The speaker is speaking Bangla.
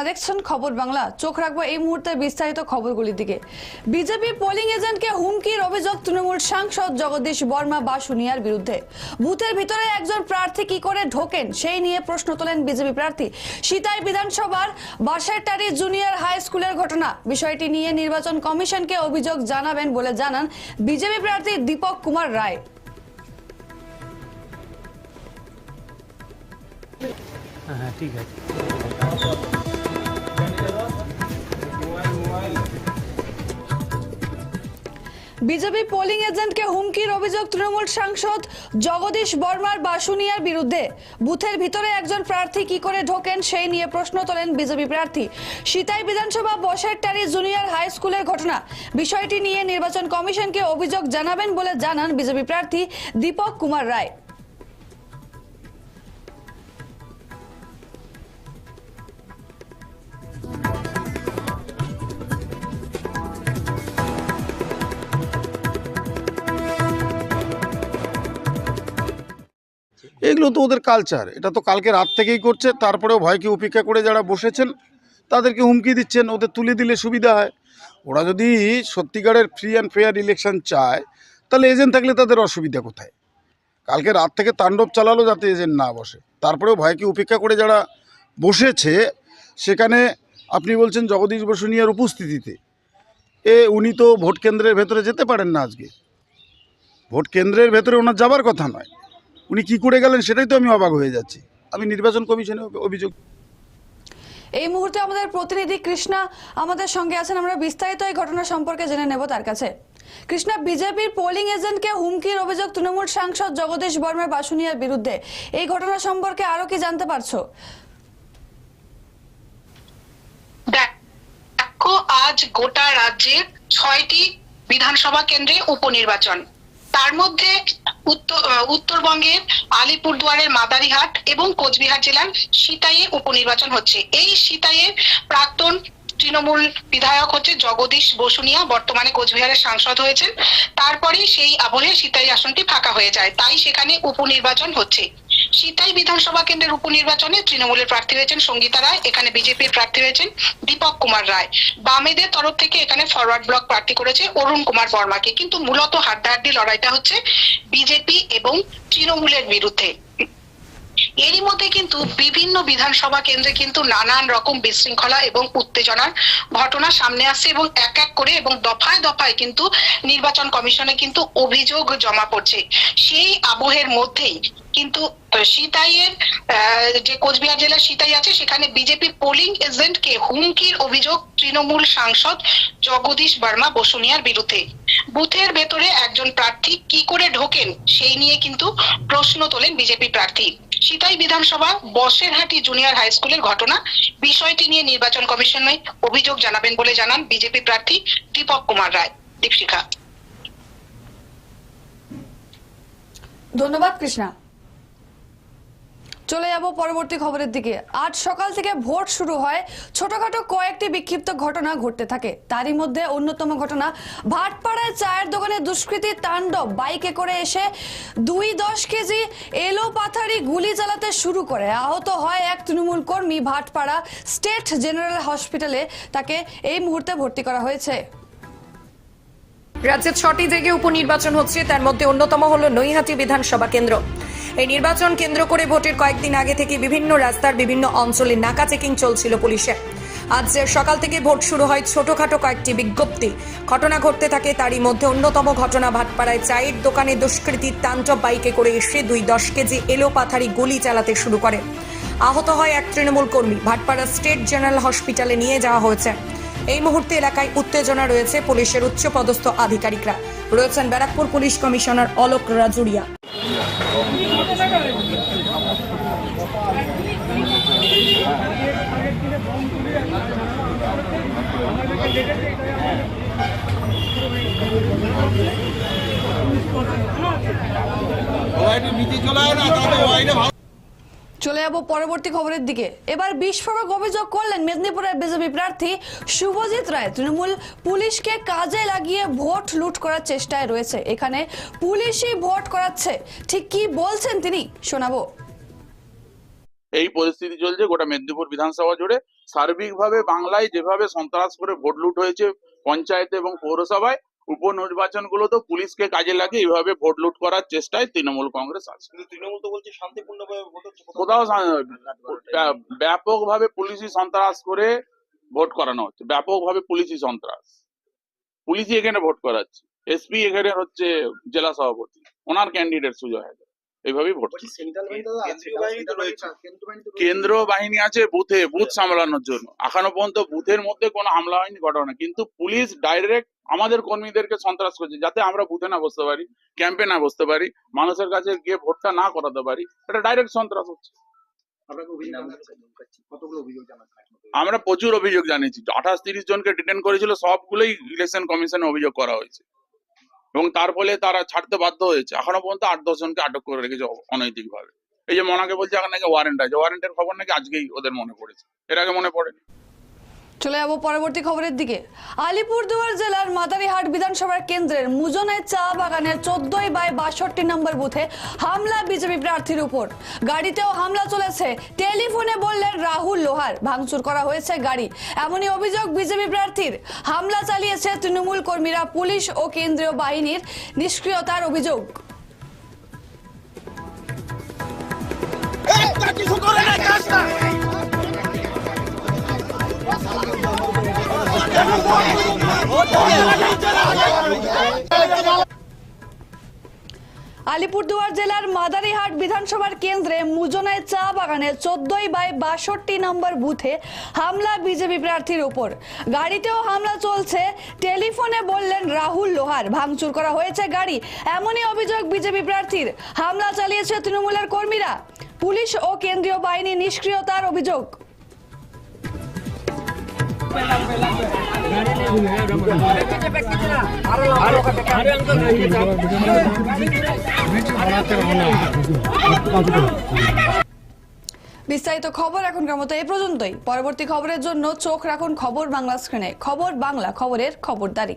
আপনারা দেখছেন খবর বাংলা। চোখ রাখব এই মুহূর্তে বিস্তারিত খবরগুলির দিকে। বিজেপি পোলিং এজেন্টকে হুমকির অভিযোগ তৃণমূল সাংসদ জগদীশ বর্মা বা বাসুনিয়ার বিরুদ্ধে। বুথের ভিতরে একজন প্রার্থী কি করে ঢোকেন, সেই নিয়ে প্রশ্ন তোলেন বিজেপি প্রার্থী। সীতাই বিধানসভার বাসেরটারি জুনিয়র হাই স্কুলের ঘটনা। বিষয়টি নিয়ে নির্বাচন কমিশনকে অভিযোগ জানাবেন বলে জানান বিজেপি প্রার্থী দীপক কুমার রায়। হ্যাঁ হ্যাঁ ঠিক আছে। বিজেপি পোলিং এজেন্টকে হুমকির অভিযোগ তৃণমূল সাংসদ জগদীশ বর্মার বাসুনিয়ার বিরুদ্ধে। বুথের ভিতরে একজন প্রার্থী কি করে ঢোকেন সেই নিয়ে প্রশ্ন তোলেন বিজেপি প্রার্থী। সিতাই বিধানসভা বসের টারি জুনিয়র হাই স্কুলের ঘটনা। বিষয়টি নিয়ে নির্বাচন কমিশনকে অভিযোগ জানাবেন বলে জানান বিজেপি প্রার্থী দীপক কুমার রায়। এগুলো তো ওদের কালচার এটা তো কালকে রাত থেকেই করছে, তারপরেও ভয়কে উপেক্ষা করে যারা বসেছেন, তাদেরকে হুমকি দিচ্ছেন, ওদের তুলে দিলে সুবিধা হয়। ওরা যদি সত্যিকারের ফ্রি অ্যান্ড ফেয়ার ইলেকশন চায়, তাহলে এজেন্ট থাকলে তাদের অসুবিধা কোথায়? কালকে রাত থেকে তাণ্ডব চালালো যাতে এজেন্ট না বসে। তারপরেও ভয়কে উপেক্ষা করে যারা বসেছে, সেখানে আপনি বলছেন জগদীশ বসুনিয়ার উপস্থিতিতে। এ, উনি তো ভোট কেন্দ্রের ভেতরে যেতে পারেন না আজকে। ভোট কেন্দ্রের ভেতরে ওনার যাবার কথা নয়। উনি কি করে গেলেন সেটাই তো আমি অবাক হয়ে যাচ্ছি। আমি নির্বাচন কমিশনে অভিযোগ এই মুহূর্তে আমাদের প্রতিনিধি কৃষ্ণা আমাদের সঙ্গে আছেন। আমরা বিস্তারিত এই ঘটনা সম্পর্কে জেনে নেব তার কাছে। কৃষ্ণা বিজেপির পোলিং এজেন্টকে হুমকির অভিযোগ তৃণমূল সাংসদ জগদীশ বর্মার বাসুনিয়ার বিরুদ্ধে। এই ঘটনা সম্পর্কে আরও কি জানতে পারছ? দেখো আজ গোটা রাজ্যের ছয়টি বিধানসভা কেন্দ্রে উপনির্বাচন। তার মধ্যে উত্তরবঙ্গের আলিপুরদুয়ারের মাদারিহাট এবং কোচবিহার জেলার সিতাইয়ে উপনির্বাচন হচ্ছে। এই সিতাইয়ে প্রাক্তন তৃণমূল বিধায়ক হচ্ছে জগদীশ বসুনিয়া, বর্তমানে কোচবিহারের সাংসদ হয়েছেন। তারপরে সেই আবহে সিতাই আসনটি ফাঁকা হয়ে যায়। তাই সেখানে উপনির্বাচন হচ্ছে। সিতাই বিধানসভা কেন্দ্রের উপনির্বাচনে তৃণমূলের প্রার্থী হয়েছেন সঙ্গীতা রায়, এখানে বিজেপির প্রার্থী হয়েছেন দীপক কুমার রায়। বামেদের তরফ থেকে এখানে ফরওয়ার্ড ব্লক প্রার্থী করেছে অরুণ কুমার বর্মাকে। কিন্তু মূলত হাড্ডাহাড্ডি লড়াইটা হচ্ছে বিজেপি এবং তৃণমূলের বিরুদ্ধে। এরই মধ্যে কিন্তু বিভিন্ন বিধানসভা কেন্দ্রে কিন্তু নানান রকম বিশৃঙ্খলা এবং উত্তেজনার ঘটনা সামনে আসছে এবং এক এক করে এবং দফায় দফায় কিন্তু নির্বাচন কমিশনে কিন্তু অভিযোগ জমা পড়ছে। সেই আবহের মধ্যেই কিন্তু সিতাইয়ের যে কোচবিহার জেলার সিতাই আছে, সেখানে বিজেপি পোলিং এজেন্টকে হুমকির অভিযোগ তৃণমূল সাংসদ জগদীশ বর্মা বসুনিয়ার বিরুদ্ধে। বুথের ভেতরে একজন প্রার্থী কি করে ঢোকেন, সেই নিয়ে কিন্তু প্রশ্ন তোলেন বিজেপি প্রার্থী। সিতাই বিধানসভা বসেরহাটি জুনিয়র হাই স্কুলের ঘটনা। বিষয়টি নিয়ে নির্বাচন কমিশনে অভিযোগ জানাবেন বলে জানান বিজেপি প্রার্থী দীপক কুমার রায়। দীপশিখা। ধন্যবাদ কৃষ্ণা। চলে যাব পরবর্তী খবরের দিকে। আজ সকাল থেকে ভোট শুরু হয়। ছোটখাটো কয়েকটি বিক্ষিপ্ত ঘটনা ঘটতে থাকে। তারই মধ্যে অন্যতম ঘটনা, ভাটপাড়ায় চায়ের দোকানে দুষ্কৃতী তাণ্ডব বাইকে করে এসে দুই দশ কেজি এলো পাথারি গুলি চালাতে শুরু করে। আহত হয় এক তৃণমূল কর্মী ভাটপাড়া স্টেট জেনারেল হসপিটালে। তাকে এই মুহূর্তে ভর্তি করা হয়েছে। রাজ্যে ছটি জায়গায় উপনির্বাচন হচ্ছে, তার মধ্যে অন্যতম হল নৈহাটি বিধানসভা কেন্দ্র। এই নির্বাচন কেন্দ্র করে ভোটের কয়েকদিন আগে থেকে বিভিন্ন রাস্তার বিভিন্ন অঞ্চলে নাকা চেকিং চলছিল পুলিশের আজ সকাল থেকে ভোট শুরু হয় ছোটখাটো কয়েকটি বিজ্ঞপ্তি। ঘটনা ঘটতে থাকে তারই মধ্যে অন্যতম ঘটনা ভাটপাড়ায় চায়ের দোকানে দুষ্কৃতীর তাণ্ডব বাইকে করে এসে দুই দশ কেজি এলো পাথারি গুলি চালাতে শুরু করে। আহত হয় এক তৃণমূল কর্মী। ভাটপাড়া স্টেট জেনারেল হসপিটালে নিয়ে যাওয়া হয়েছে। এই মুহূর্তে এলাকায় উত্তেজনা রয়েছে পুলিশের উচ্চপদস্থ আধিকারিকরা। রয়েছেন ব্যারাকপুর পুলিশ কমিশনার অলোক রাজুরিয়া। চলে যাব পরবর্তী খবরের দিকে। এবার বিস্ফোরক অভিযোগ করলেন মেদিনীপুরের বিজেপি প্রার্থী শুভজিৎ রায়। তৃণমূল পুলিশকে কাজে লাগিয়ে ভোট লুট করার চেষ্টায় রয়েছে। এখানে পুলিশই ভোট করাচ্ছে। ঠিক কি বলছেন তিনি? শোনাবো। এই পরিস্থিতি চলছে গোটা মেদিনীপুর বিধানসভা জুড়ে। সার্বিকভাবে বাংলায় যেভাবে সন্ত্রাস করে ভোট লুট হয়েছে পঞ্চায়েত এবং পৌরসভায় উপনির্বাচনগুলো তো পুলিশকে কাজে লাগে এইভাবে ভোট লুট করার চেষ্টায় তৃণমূল কংগ্রেস আছে। কিন্তু তৃণমূল তো বলছে শান্তিপূর্ণভাবে ভোট হচ্ছে কোথাও ব্যাপকভাবে পুলিশি সন্ত্রাস করে ভোট করানো হচ্ছে ব্যাপকভাবে পুলিশি সন্ত্রাস। পুলিশই এখানে ভোট করাচ্ছে এসপি এখানে হচ্ছে জেলা সভাপতি ওনার ক্যান্ডিডেট সুজয় হায়দার এইভাবেই ভোট। কেন্দ্র বাহিনী আছে বুথে বুথ সামলানোর জন্য। এখনও পর্যন্ত বুথের মধ্যে কোনো হামলা হয়নি ঘটনা কিন্তু পুলিশ ডাইরেক্ট আমাদের কর্মীদেরকে সন্ত্রাস করছে যাতে আমরা বুথে না বসতে পারি ক্যাম্পে না বসতে পারি মানুষের কাছে গিয়ে ভোটটা না করাতে পারি এটা ডাইরেক্ট সন্ত্রাস হচ্ছে? আমরা প্রচুর অভিযোগ জানিয়েছি আঠাশ তিরিশ জনকে ডিটেন করেছিল সবগুলোই ইলেকশন কমিশনে অভিযোগ করা হয়েছে। এবং তার ফলে তারা ছাড়তে বাধ্য হয়েছে এখনও পর্যন্ত আট দশ জনকে আটক করে রেখেছে অনৈতিক ভাবে এই যে মনাকে বলছে এখন নাকি ওয়ারেন্ট আছে ওয়ারেন্টের খবর নাকি আজকেই ওদের মনে পড়েছে এর আগে মনে পড়েনি। চলে যাব পরবর্তী খবরের দিকে। আলিপুরদুয়ার জেলার মাদারিহাট বিধানসভার কেন্দ্রের মুজনের চা বাগানের চোদ্দই বাই বাষট্টি নম্বর বুথে হামলা বিজেপি প্রার্থীর উপর। গাড়িতেও হামলা চলেছে। টেলিফোনে বললেন রাহুল লোহার। ভাঙচুর করা হয়েছে গাড়ি। এমনই অভিযোগ বিজেপি প্রার্থীর। হামলা চালিয়েছে তৃণমূল কর্মীরা, পুলিশ ও কেন্দ্রীয় বাহিনীর নিষ্ক্রিয়তার অভিযোগ। আলিপুরদুয়ার জেলার মাদারিহাট বিধানসভার কেন্দ্রে মুজনায় চা বাগানে চোদ্দই বাই বাষট্টি নম্বর বুথে হামলা বিজেপি প্রার্থীর উপর। গাড়িতেও হামলা চলছে, টেলিফোনে বললেন রাহুল লোহার। ভাঙচুর করা হয়েছে গাড়ি, এমনই অভিযোগ বিজেপি প্রার্থীর। হামলা চালিয়েছে তৃণমূলের কর্মীরা। পুলিশ ও কেন্দ্রীয় বাহিনী নিষ্ক্রিয়তার অভিযোগ। বিস্তারিত খবর এখনকার মতো এই পর্যন্তই। পরবর্তী খবরের জন্য চোখ রাখুন খবর বাংলা স্ক্রিনে। খবর বাংলা, খবরের খবরদারি।